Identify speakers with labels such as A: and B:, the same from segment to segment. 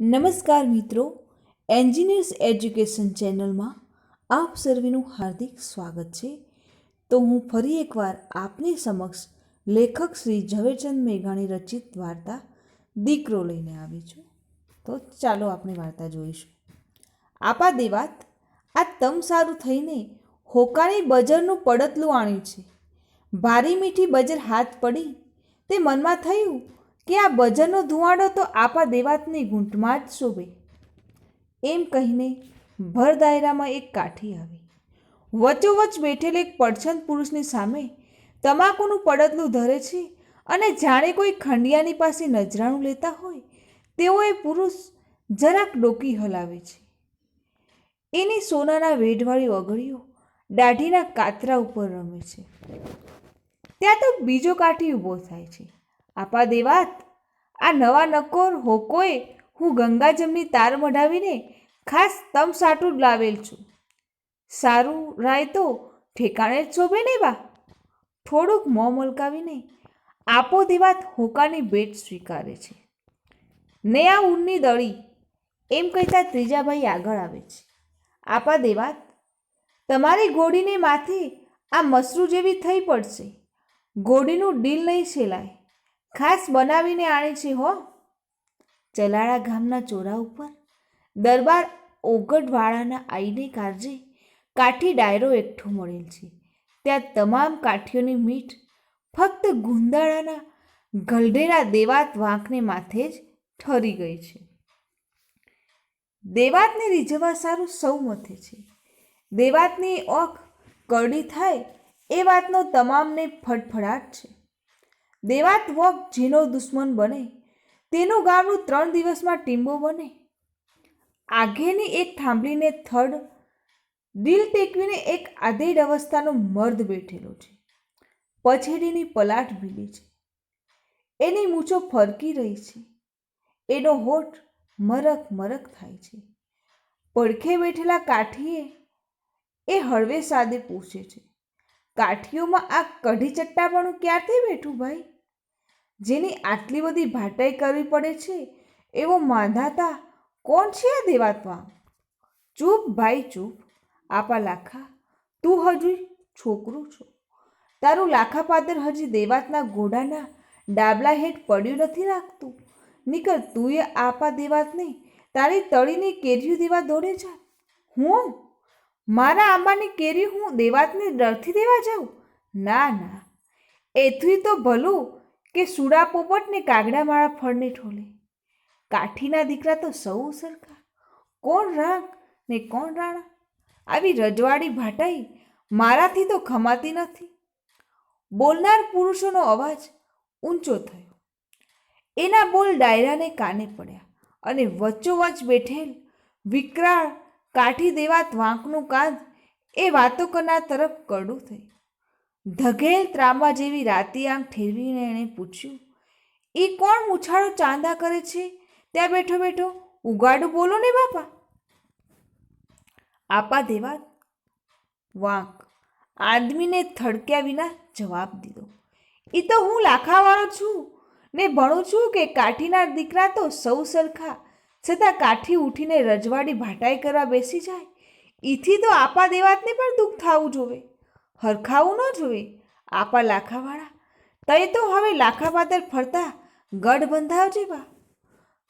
A: નમસ્કાર મિત્રો, engineers education ચેનલમાં આપ સર્વેનું હાર્દિક સ્વાગત છે. તો હું ફરી એકવાર આપની સમક્ષ લેખક શ્રી ઝવેરચંદ મેઘાણી રચિત વાર્તા દીકરો લઈને આવી છું. તો ચાલો આપણે વાર્તા જોઈશું. આપા દેવાત, આ તમ સારું થઈને હોકાની બજરનું પડતલું આણ્યું છે. ભારી મીઠી બજર હાથ પડી, તે મનમાં થયું કે આ બજરનો ધુવાડો તો આપા દેવાતની ઘૂંટમાં જ શોભે. એમ કહીને ભર દાયરામાં એક કાઠી આવી. વચોવચ બેઠેલ એક પડછંદ પુરુષની સામે તમાકુનું પડદલું ધરે છે અને જાણે કોઈ ખંડિયાની પાસે નજરાણું લેતા હોય તેવો એ પુરુષ જરાક ડોકી હલાવે છે. એની સોનાના વેઢવાળી ઓગળીઓ દાઢીના કાતરા ઉપર રમે છે. ત્યાં તો બીજો કાઠી ઊભો થાય છે. આપા દેવાત આ નવા નકોર હોકોએ હું ગંગાજમની તાર મઢાવીને ખાસ તમ સાટું લાવેલ છું. સારું રાય તો ઠેકાણે જ શોભે ને બા. થોડુંક મોં મલકાવીને આપો દેવાત હોકાની ભેટ સ્વીકારે છે. ને આ ઊનની દળી, એમ કહેતા ત્રીજાભાઈ આગળ આવે છે. આપા દેવાત તમારી ગોળીને માથે આ મસરૂ જેવી થઈ પડશે. ગોળીનું ડીલ નહીં સેલાય. ખાસ બનાવીને આણે છે હો. ચલાળા ગામના ચોરા ઉપર દરબાર ઓગઢવાળાના આઈને કારજે કાઠી ડાયરો એકઠો મળેલ છે. ત્યાં તમામ કાઠીઓની મીઠ, ફક્ત ગુંદાળાના ગલઢેરા દેવાત વાંકને માથે જ ઠરી ગઈ છે. દેવાતને રીઝવવા સારું સૌ મથે છે. દેવાતની ઓખ કરડી થાય એ વાતનો તમામને ફડફડાટ છે. દેવાત વોક જેનો દુશ્મન બને. તેનું ગામનું ત્રણ દિવસમાં ટીંબો બને. આગેની એક થાંભલીને થડ, દિલ ટેકવીને એક આધેડ અવસ્થાનો મર્દ બેઠેલો છે. પછેડીની પલાટ ભીલી છે. એની મૂછો ફરકી રહી છે. એનો હોઠ મરક મરક થાય છે. પડખે બેઠેલા કાઠીએ એ હળવે સાદે પૂછે છે. કાઠીઓમાં આ કઢી ચટ્ટાપણું ક્યારથી બેઠું ભાઈ? જેની આટલી બધી ભાટાઈ કરવી પડે છે, એવો માંધાતા કોણ છે આ દેવાતમાં? ચૂપ ભાઈ, ચૂપ. આપા લાખા, તું હજુ છોકરું છો. તારું લાખા પાદર હજી દેવાતના ઘોડાના ડાબલા હેઠ પડ્યું નથી રાખતું નીકળ તું એ આપા દેવાતને તારી તળીને કેરીઓ દેવા દોડે જા હું? મારા આંબાની કેરી હું દેવાતને ડરથી દેવા જાઉં? ના ના. એથી તો ભલું કે સુડા પોપટને કાગડામાળા ફળને ઠોલે. કાઠીના દીકરા તો સૌ સરખા. કોણ રાગ ને કોણ રાણા? આવી રજવાડી ભાટાઈ મારાથી તો ખમાતી નથી. બોલનાર પુરુષોનો અવાજ ઊંચો થયો. એના બોલ ડાયરાને કાને પડ્યા અને વચ્ચોવચ બેઠેલ વિકરાળ કાઠી દેવાત વાંકનું કાંદ એ વાતો કરનાર તરફ કડું થઈ. ધગેલ ત્રાંબા જેવી રાતી આંખ ઠેરવીને એણે પૂછ્યું એ કોણ મૂછાળો ચાંદા કરે છે? ત્યાં બેઠો બેઠો ઉગાડું બોલો ને બાપા. આપા દેવાત વાંક. આદમીને થડક્યા વિના જવાબ દીધો એ તો હું લાખાવાળો છું ને ભણું છું કે કાઠીના દીકરા તો સૌ સરખા છતાં કાઠી ઉઠીને રજવાડી ભાટાઈ કરવા બેસી જાય. એથી તો આપા દેવાતને પણ દુઃખ થવું જોવે. હરખાવું ન જોવે. આપા લાખાવાળા. તય તો હવે લાખા પાદર ફરતા ગઢ બંધાવજે બા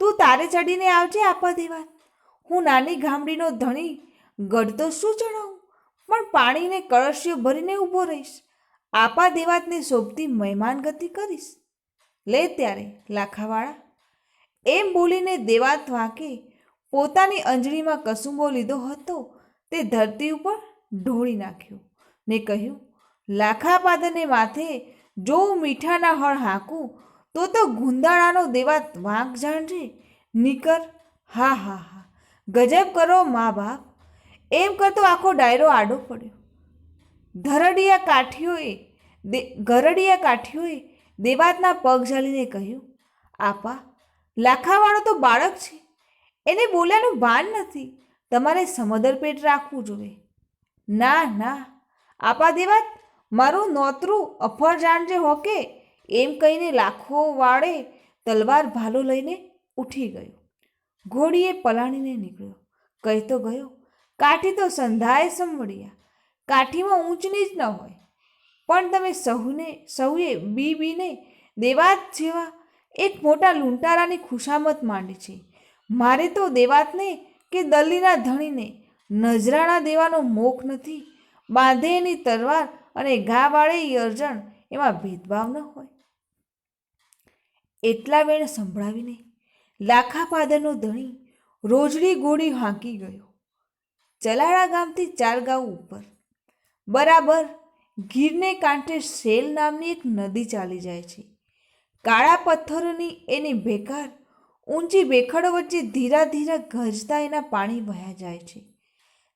A: તું તારે ચડીને આવજે આપા દેવાત. હું નાની ગામડીનો ધણી, ગઢ તો શું ચડાવું? પણ પાણીને કળશીઓ ભરીને ઊભો રહીશ. આપા દેવાતને શોભતી મહેમાન ગતિ કરીશ. લે ત્યારે, લાખાવાળા. એમ બોલીને દેવાત વાંકે પોતાની અંજળીમાં કસુંબો લીધો હતો, તે ધરતી ઉપર ઢોળી નાખ્યો ને કહ્યું લાખા પાદને માથે જો હું મીઠાના હળ હાંકું, તો તો ગુંદાળાનો દેવાત વાંક જાણજે. નીકર, હા હા હા, ગજબ કરો મા બાપ. એમ કરતો આખો ડાયરો આડો પડ્યો. ધરડિયા કાઠીઓએ દે ગરડિયા કાઠીઓએ દેવાતના પગ ઝાલીને કહ્યું, આપા લાખાવાળો તો બાળક છે. એને બોલ્યાનું ભાન નથી. તમારે સમદર પેટ રાખવું જોઈએ. ના ના. આપા દેવાત મારું નોતરું અફરજાણ જે હોકે એમ કહીને લાખો વાળે તલવાર ભાલો લઈને ઉઠી ગયો. ઘોડીએ પલાણીને નીકળ્યો. કહેતો ગયો, કાઠી તો સંધાએ સંભળ્યા કાઠીમાં ઊંચની જ ન હોય. પણ તમે સહુને સૌએ બી બીને દેવાત જેવા એક મોટા લૂંટારાની ખુશામત માંડે છે. મારે તો દેવાતને કે દલ્લીના ધણીને નજરાણા દેવાનો મોખ નથી. બાંધે એની તલવાર અને ઘા વાળે અર્જણ એમાં ભેદભાવ ન હોય. એટલા વેણ સંભળાવીને લાખા પાદરનો ધણી રોજડી ગોળી હાંકી ગયો. ચલાળા ગામથી ચાર ગાઉ ઉપર. બરાબર ગીરને કાંઠે શેલ નામની એક નદી ચાલી જાય છે. કાળા પથ્થરોની એની બેકાર ઊંચી બેખડો વચ્ચે ધીરા ધીરા ગરજતા એના પાણી વહ્યા જાય છે.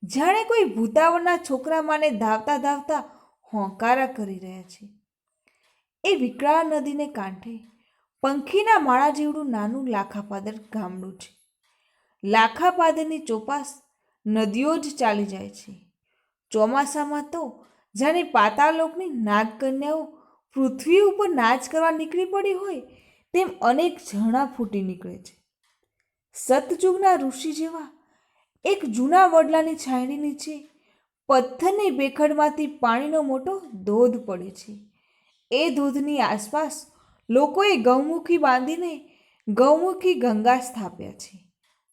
A: જાણે કોઈ ભૂતાવળના છોકરા માને ધાવતા ધાવતા હોંકારા કરી રહ્યા છે. એ વિકરાળ નદીને કાંઠે પંખીના માળા જેવડું નાનું લાખાપાદર ગામડું છે. લાખાપાદરની ચોપાસ નદીઓ જ ચાલી જાય છે. ચોમાસામાં તો જાણે પાતાલોકની નાગકન્યાઓ પૃથ્વી ઉપર નાચ કરવા નીકળી પડી હોય, તેમ અનેક ઝરણા ફૂટી નીકળે છે. સતયુગના ઋષિ જેવા એક જૂના વડલાની છાંયડી નીચે પથ્થરની બેખડમાંથી પાણીનો મોટો ધોધ પડે છે. એ ધોધની આસપાસ લોકોએ ગૌમુખી બાંધીને ગૌમુખી ગંગા સ્થાપ્યા છે.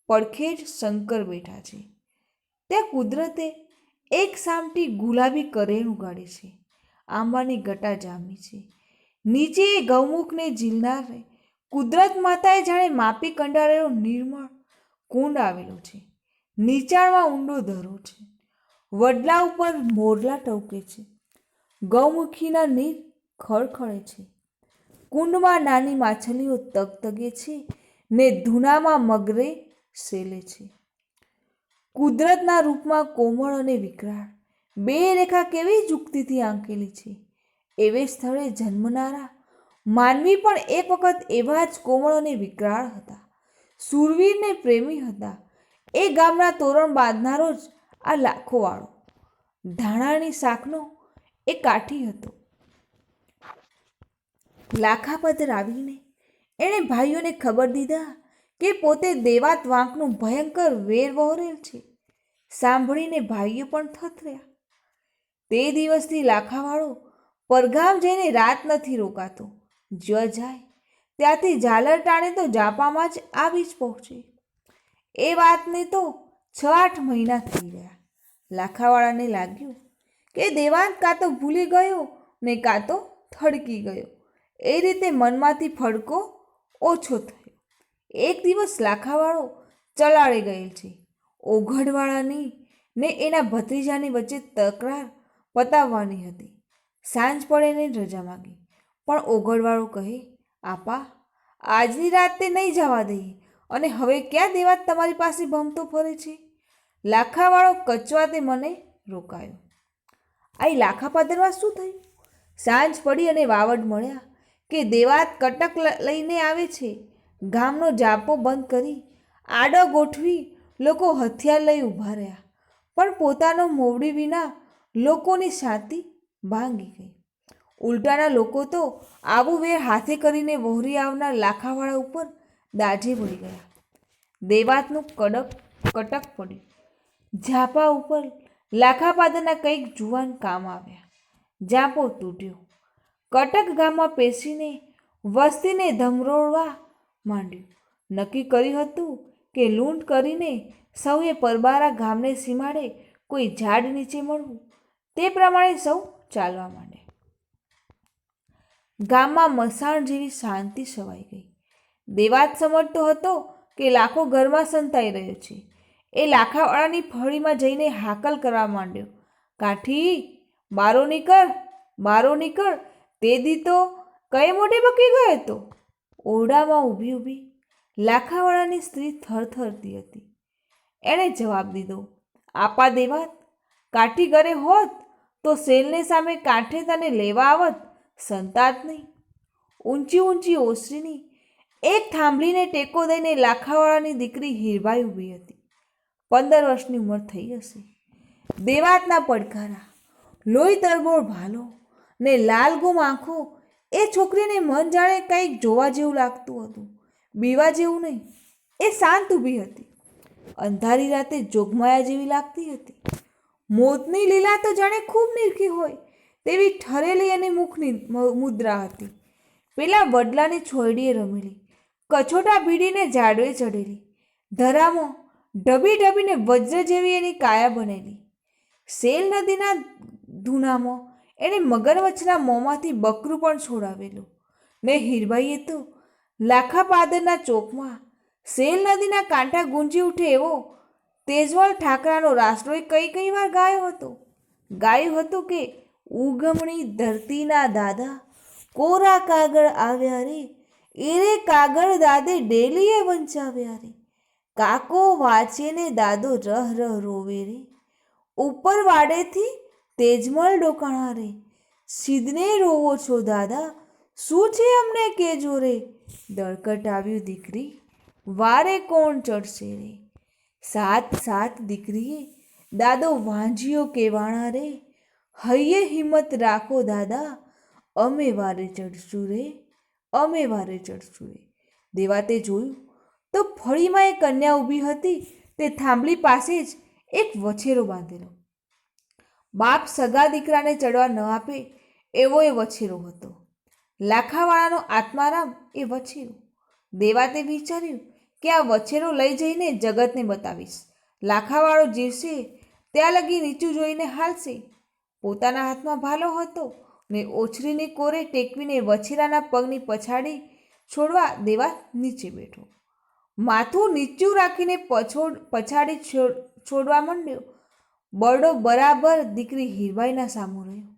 A: પડખે જ શંકર બેઠા છે. ત્યાં કુદરતે એક સામટી ગુલાબી કરેણ ઉગાડે છે. આંબાની ગટા જામી છે. નીચે એ ગૌમુખને ઝીલનાર કુદરત માતાએ જાણે માપી કંડારેલો નિર્મળ કુંડ આવેલો છે. નીચાણમાં ઊંડો ધરો છે. વડલા ઉપર મોરલા ટવકે છે. ગૌમુખીના નીર ખળખળે છે. કુંડમાં નાની માછલીઓ તગતગે છે ને ધૂનામાં મગરે સેલે છે. કુદરતના રૂપમાં કોમળ અને વિકરાળ બે રેખા કેવી યુક્તિથી આંકેલી છે? એવે સ્થળે જન્મનારા માનવી પણ એક વખત એવા જ કોમળ અને વિકરાળ હતા. સુરવીરને પ્રેમી હતા. એ ગામના તોરણ બાંધનારો જ આ લાખોવાળો. ધાણાની શાકનો એ કાઠી હતો. લાખાપદ આવીને એણે ભાઈઓને ખબર દીધા કે પોતે દેવાત વાંકનું ભયંકર વેર વહોરેલ છે. સાંભળીને ભાઈઓ પણ થથર્યા તે દિવસથી લાખાવાળો પરગામ જઈને રાત નથી રોકાતો. જ જાય, ત્યાંથી ઝાલર ટાણે તો જાપામાં જ આવી જ પહોંચે. એ વાતને તો છ આઠ મહિના થઈ ગયા. લાખાવાળાને લાગ્યું કે દેવાંત કાં તો ભૂલી ગયો ને કાં તો થડકી ગયો. એ રીતે મનમાંથી ફડકો ઓછો થયો. એક દિવસ લાખાવાળો ચલાડે ગયેલ છે. ઓઘડવાળાની ને એના ભત્રીજાની વચ્ચે તકરાર પતાવવાની હતી. સાંજ પડે નહીં રજા માગી. પણ ઓગળવાળો કહે, આપા, આજની રાત નહીં જવા દઈએ. અને હવે ક્યાં દેવાત તમારી પાસે ભમતો ફરે છે? લાખાવાળો કચવાતે મને રોકાયો. આ લાખા પાદરમાં શું થયું? સાંજ પડી અને વાવડ મળ્યા કે દેવાત કટક લઈને આવે છે. ગામનો જાપો બંધ કરી આડો ગોઠવી લોકો હથિયાર લઈ ઊભા રહ્યા. પણ પોતાનો મોવડી વિના લોકોની શાંતિ ભાંગી ગઈ. ઉલટાના લોકો તો આવું વેર હાથે કરીને વહોરી આવનાર લાખાવાળા ઉપર દાઢે પડી ગયા. દેવાતનું કડક કટક પડ્યું. ઝાપા ઉપર લાખાપાદરના કંઈક જુવાન કામ આવ્યા. ઝાપો તૂટ્યો. કટક ગામમાં પેસીને વસ્તીને ધમરોળવા માંડ્યું. નક્કી કર્યું હતું કે લૂંટ કરીને સૌએ પરબારા ગામને સીમાડે કોઈ ઝાડ નીચે મળવું. તે પ્રમાણે સૌ ચાલવા માંડે. ગામમાં મસાણ જેવી શાંતિ છવાઈ ગઈ. દેવાત સમજતો હતો કે લાખો ઘરમાં સંતાઈ રહ્યો છે. એ લાખાવાળાની ફળીમાં જઈને હાકલ કરવા માંડ્યો. કાઠી બારો નીકળ બારો નીકળ, તે દી તો કઈ મોઢે બકી ગયો તો ઓરડામાં ઊભી ઊભી લાખાવાળાની સ્ત્રી થરથરતી હતી. એણે જવાબ દીધો, આપા દેવાત કાઠી ઘરે હોત તો સેલને સામે કાંઠે તને લેવા આવત, સંતાત નહીં. ઊંચી ઊંચી ઓસરીની એક થાંભલીને ટેકો દઈને લાખાવાળાની દીકરી હીરબાઈ ઊભી હતી. પંદર વર્ષની ઉંમર થઈ હશે. દેવાતના પડકારા, લોહી તરબોળ ભાલો ને લાલગુમ આંખો એ છોકરીને મન જાણે કંઈક જોવા જેવું લાગતું હતું. બીવા જેવું નહીં, એ શાંત ઊભી હતી. અંધારી રાતે જોગમાયા જેવી લાગતી હતી. મોતની લીલા તો જાણે ખૂબ નીરખી હોય, તેવી ઠરેલી અને મુખની મુદ્રા હતી. પેલા વડલાની છોડીએ રમેલી, કછોટા ભીડીને ઝાડવે ચડેલી, ધરામાં ઢબી ઢબીને વજ્ર જેવી એની કાયા બનેલી. સેલ નદીના ધૂનામો એણે મગરમચ્છના મોંમાંથી બકરું પણ છોડાવેલું. ને હીરબાઈએ તો લાખા પાદરના ચોકમાં સેલ નદીના કાંઠા ગુંજી ઉઠે એવો તેજવાલ ઠાકરાનો રાસડોય કઈ કઈ વાર ગાયો હતો? ગાયું હતું કે, ઉગમણી ધરતીના દાદા, કોરા કાગળ આવ્યા રે? એરે કાગળ દાદે ડેલીએ વંચાવ્યા રે? કાકો વાંચે ને દાદો રહ રહ રોવે રે? ઉપર વાડેથી તેજમલ ડોકાણા રે? સિદ્ધને રોવો છો દાદા, શું છે અમને કેજો રે? દળકટ આવ્યું દીકરી, વારે કોણ ચડશે રે? સાત સાત દીકરીએ? દાદો વાંજીઓ કેવાણા રે. હૈયે હિંમત રાખો દાદા. અમે વારે ચડશું રે. અમે વારે ચડશું રે. દેવાતે જોયું. તો ફળીમાં એ કન્યા ઊભી હતી. તે થાંભલી પાસે જ એક વછેરો બાંધેલો. બાપ સગા દીકરાને ચડવા ન આપે એવો એ વછેરો હતો. લાખાવાળાનો આત્મારામ એ વછેરો. દેવાતે વિચાર્યું કે આ વછેરો લઈ જઈને જગતને બતાવીશ. લાખાવાળો જીવશે, ત્યાં લગી નીચું જોઈને હાલશે. પોતાના હાથમાં ભાલો હતો ને ઓછરીની કોરે ટેકવીને વછેરાના પગની પછાડી છોડવા દેવા નીચે બેઠો. માથું નીચું રાખીને પછોડ, પછાડી છોડ, છોડવા માંડ્યો. બરડો બરાબર દીકરી હીરબાઈના સામું રહ્યો.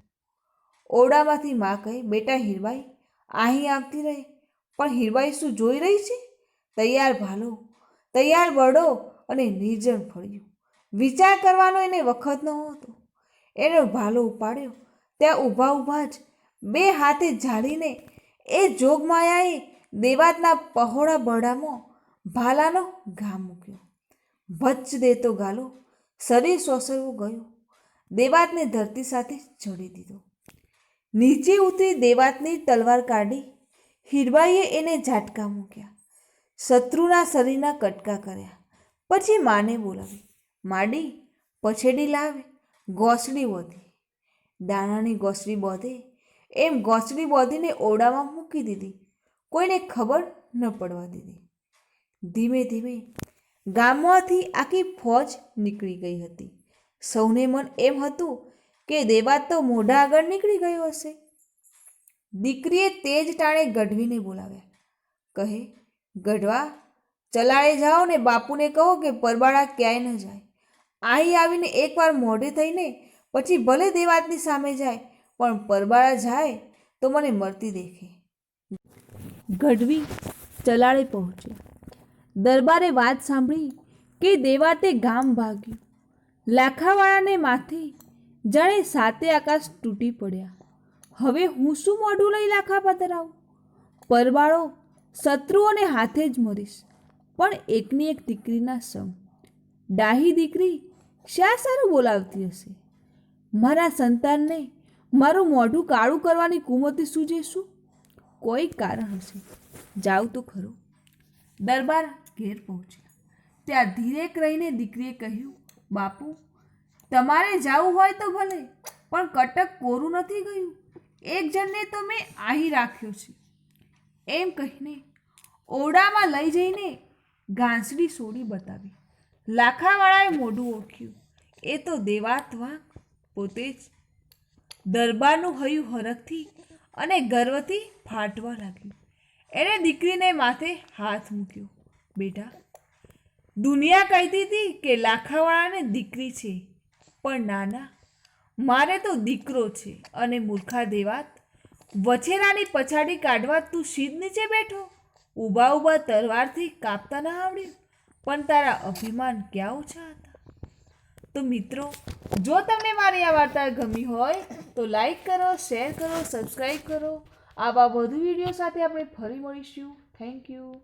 A: ઓરડામાંથી માં કહે, બેટા હીરબાઈ અહીં આવતી રહે. પણ હીરબાઈ શું જોઈ રહી છે? તૈયાર ભાલો તૈયાર બળો અને નિર્જન ફળ્યું. વિચાર કરવાનો એને વખત નહોતો. એનો ભાલો ઉપાડ્યો. ત્યાં ઊભા ઊભા જ બે હાથે ઝાડીને એ જોગમાયાએ દેવાતના પહોળા બરડામાં ભાલાનો ઘા મૂક્યો. ભચ્ચ દેતો ગાલો, શરીર સોસરવું ગયું. દેવાતને ધરતી સાથે જોડી દીધો. નીચે ઉતરી દેવાતની તલવાર કાઢી હિરબાઈએ એને ઝાટકા મૂક્યા. શત્રુના શરીરના કટકા કર્યા. પછી માને બોલાવી. માડી, પછેડી લાવે, ગોસડી બોધી. દાણાની ગોસડી બોધે. એમ ગોસડી બોધીને ઓરડામાં મૂકી દીધી. કોઈને ખબર ન પડવા દીધી. ધીમે ધીમે ગામમાંથી આખી ફોજ નીકળી ગઈ હતી. સૌને મન એમ હતું કે દેવાત તો મોઢા આગળ નીકળી ગયો હશે. દીકરીએ તેજ ટાણે ગઢવીને બોલાવ્યા. કહે ગઢવા, ચલાળે જાઓ ને બાપુને કહો કે પરબાળા ક્યાંય ન જાય. અહીં આવીને એકવાર મોઢે થઈને પછી ભલે દેવાતની સામે જાય, પણ પરબાળા જાય તો મને મરતી દેખે. ગઢવી ચલાળે પહોંચ્યો દરબારે વાત સાંભળી કે દેવાતે ગામ ભાગ્યું. લાખાવાળાને માથે જાણે સાતે આકાશ તૂટી પડ્યા. હવે હું શું મોઢું લઈ લાખા પતરાવું પરબાળો શત્રુઓને હાથે જ મરીશ. પણ એકની એક દીકરીના સમ. ડાહી દીકરી શા સારું બોલાવતી હશે? મારા સંતાનને મારું મોઢું કાળું કરવાની કુમતી શું કોઈ કારણ હશે? જાઉં તો ખરું. દરબાર ઘેર પહોંચ્યા. ત્યાં ધીરેક રહીને દીકરીએ કહ્યું, બાપુ, તમારે જાવું હોય તો ભલે, પણ કટક કોરું નથી ગયું? એક જણને તો મેં આહી રાખ્યો છે. એમ કહીને ઓરડામાં લઈ જઈને ગાંસડી સોડી બતાવી. લાખાવાળાએ મોઢું ઓળખ્યું. એ તો દેવાત વાંક પોતે જ દરબારનું હયું હરખથી અને ગર્વથી ફાટવા લાગ્યું. એણે દીકરીને માથે હાથ મૂક્યો. બેટા, દુનિયા કહેતી હતી કે લાખાવાળાને દીકરી છે, પણ નાના, મારે તો દીકરો છે અને મૂર્ખા દેવાત વછેરાની પછાડી કાઢવા તું શીદ નીચે બેઠો. ઊભા ઊભા તલવારથી કાપતા ના આવડ્યું પણ તારા અભિમાન ક્યાં ઓછા હતા તો મિત્રો, જો તમને મારી આ વાર્તા ગમી હોય, તો લાઈક કરો, શેર કરો, સબસ્ક્રાઈબ કરો. આવા વધુ વીડિયો સાથે આપણે ફરી મળીશું. Thank you.